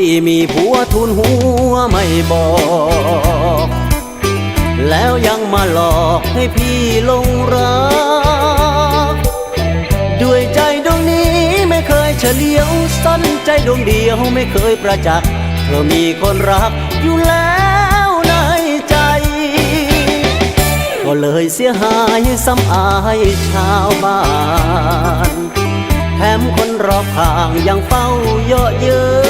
พี่มีผัวทุนหัวไม่บอก แล้วยังมาหลอกให้พี่ลงรัก ด้วยใจดวงนี้ไม่เคยเฉลียวสันใจดวงเดียวไม่เคยประจักษ์เธอมีคนรักอยู่แล้วในใจ ก็เลยเสียหายซ้ำอายชาวบ้านแถมคนรอบข้างยังเฝ้าเยาะเย้ย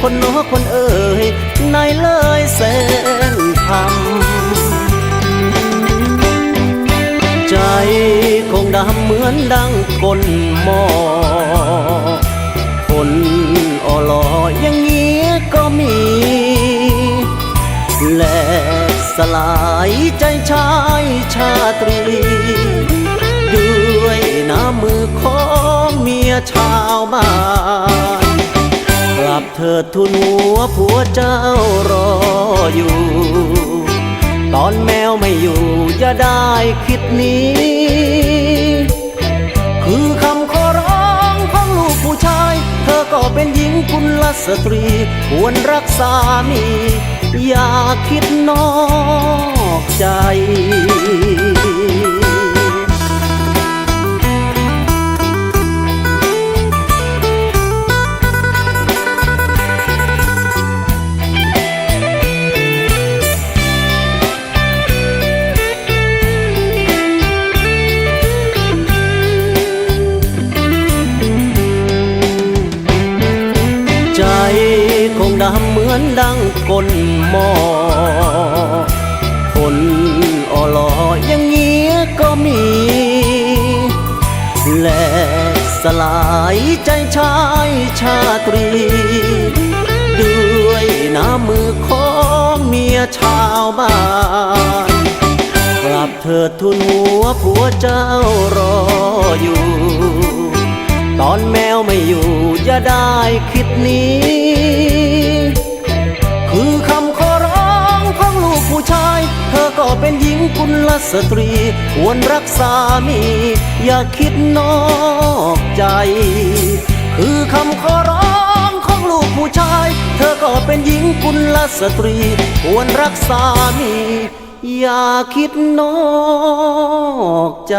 คนนอคนเอ่ยนายเลยแสนคำใจคงดำเหมือนดังก้นหม้อคนอ่อลออย่างนี้ก็มี แหลกสลายใจชายชาตรี ด้วยน้ำมือของเมียชาวบ้าน เถิดทุนหัวผัวเจ้ารออยู่ ตอนแมวไม่อยู่อย่าได้คิดนี้ คือคำขอร้องของลูกผู้ชาย เธอก็เป็นหญิงกุลสตรี ควรรักษามี อย่าคิดนอกใจำเหมือนดังก้นหม้อคนอ่อลออย่างเงี้ยก็มีแหลกสลายใจชายชาตรี ด้วยน้ำมือของเมียชาวบ้านกลับเถิดทุนหัวผัวเจ้ารออยู่ ตอนแมวไม่อยู่อย่าได้คิดนี้ เป็นหญิงกุลสตรี ควรรักสามี อย่าคิดนอกใจ คือคำขอร้องของลูกผู้ชาย เธอก็เป็นหญิงกุลสตรี ควรรักสามี อย่าคิดนอกใจ